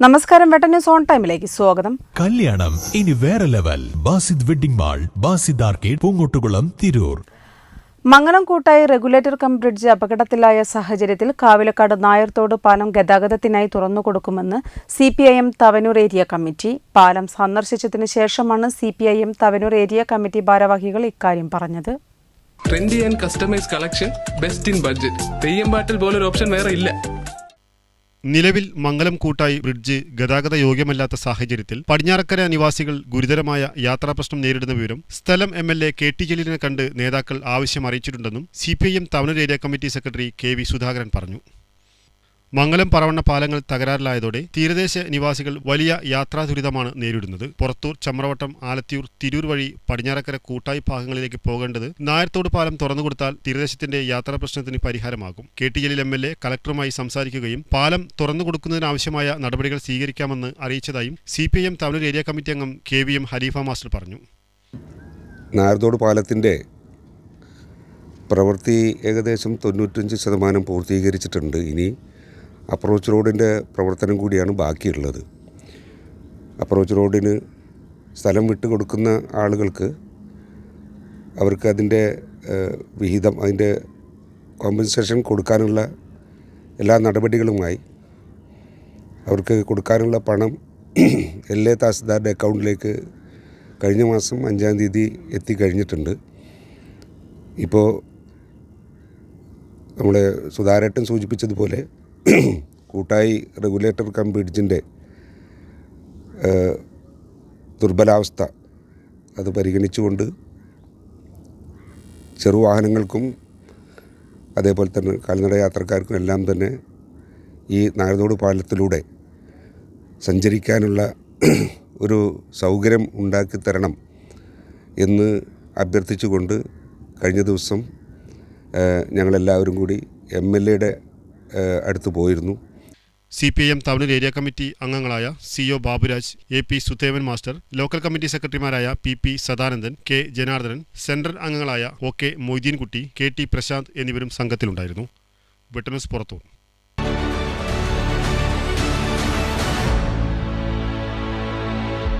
നമസ്കാരം വെട്ട news on ടൈമിലേക്ക് സ്വാഗതം. കല്യാണം ഇനി വേറെ level. Basid wedding mall Basid arcade Poonkottukulam Tirur. Mangalam Koottayi regulator cum bridge അപകടത്തിലായ സാഹചര്യത്തിൽ കാവിലക്കാട് നായർത്തോട് പാലം ഗതാഗതത്തിനായി തുറന്നുകൊടുക്കുമെന്ന് C P I M Thavanur area committee. പാലം സന്ദർശിച്ചതിന് ശേഷമാണ് C P I M Thavanur area committee ഭാരവാഹികൾ ഇക്കാര്യം പറഞ്ഞത്. Trendy and customise collection best in budget Theyyam പാട്ടിൽ പോലൊരു ഓപ്ഷൻ വേറെ ഇല്ല. നിലവിൽ മംഗലം കൂട്ടായി ബ്രിഡ്ജ് ഗതാഗത യോഗ്യമല്ലാത്ത സാഹചര്യത്തിൽ പടിഞ്ഞാറക്കര നിവാസികൾ ഗുരുതരമായ യാത്രാ പ്രശ്നം നേരിടുന്ന വിവരം സ്ഥലം M L A K T ജലീലിനെ കണ്ട് നേതാക്കൾ ആവശ്യം അറിയിച്ചിട്ടുണ്ടെന്നും C P I M Thavanur area committee secretary K V Sudhakaran പറഞ്ഞു മംഗലം പറവണ്ണ പാലങ്ങൾ തകരാറിലായതോടെ തീരദേശ നിവാസികൾ വലിയ യാത്രാ ദുരിതമാണ് നേരിടുന്നത്. പുറത്തൂർ ചമ്രവട്ടം ആലത്തിയൂർ തിരൂർ വഴി പടിഞ്ഞാറക്കര കൂട്ടായി ഭാഗങ്ങളിലേക്ക് പോകേണ്ടത് നായർത്തോട് പാലം തുറന്നുകൊടുത്താൽ തീരദേശത്തിന്റെ യാത്രാ പ്രശ്നത്തിന് പരിഹാരമാകും. K T Jaleel M L A കലക്ടറുമായി സംസാരിക്കുകയും പാലം തുറന്നുകൊടുക്കുന്നതിനാവശ്യമായ നടപടികൾ സ്വീകരിക്കാമെന്ന് അറിയിച്ചതായും C P I M Thavanur area committee അംഗം K V M Hareefa master പറഞ്ഞു. നായർത്തോട് പാലത്തിന്റെ പ്രവൃത്തി ഏകദേശം തൊണ്ണൂറ്റഞ്ച് ശതമാനം പൂർത്തീകരിച്ചിട്ടുണ്ട്. ഇനി അപ്രോച്ച് റോഡിന്റെ പ്രവർത്തനം കൂടിയാണ് ബാക്കിയുള്ളത്. അപ്രോച്ച് റോഡിന് സ്ഥലം വിട്ടു കൊടുക്കുന്ന ആളുകൾക്ക് അവർക്ക് അതിന്റെ വിഹിതം അതിന്റെ കോമ്പൻസേഷൻ കൊടുക്കാനുള്ള എല്ലാ നടപടികളുമായി അവർക്ക് കൊടുക്കാനുള്ള പണം എല്ലാ തഹസിൽദാരുടെ അക്കൗണ്ടിലേക്ക് കഴിഞ്ഞ മാസം അഞ്ചാം തീയതി എത്തിക്കഴിഞ്ഞിട്ടുണ്ട് ഇപ്പോൾ നമ്മുടെ സുധാരേട്ടൻ സൂചിപ്പിച്ചതുപോലെ കൂട്ടായി റെഗുലേറ്റർ കം ബ്രിഡ്ജിന്റെ ദുർബലാവസ്ഥ അത് പരിഗണിച്ചുകൊണ്ട് ചെറുവാഹനങ്ങൾക്കും അതേപോലെ തന്നെ കാൽനട യാത്രക്കാർക്കും എല്ലാം തന്നെ ഈ നാരതോട് പാലത്തിലൂടെ സഞ്ചരിക്കാനുള്ള ഒരു സൗകര്യം ഉണ്ടാക്കി തരണം എന്ന് അഭ്യർത്ഥിച്ചുകൊണ്ട് കഴിഞ്ഞ ദിവസം ഞങ്ങളെല്ലാവരും കൂടി എം എൽ എയുടെ അടുത്ത് പോയിരുന്നു. C P I M Thavanur area committee അംഗങ്ങളായ C O Baburaj A P Sudevan master local committee സെക്രട്ടറിമാരായ P P Sadanandan K Janardhanan central അംഗങ്ങളായ O K Moideenkutty K T Prashanth എന്നിവരും സംഘത്തിലുണ്ടായിരുന്നു. ബ്രിട്ടനസ് പുറത്തു.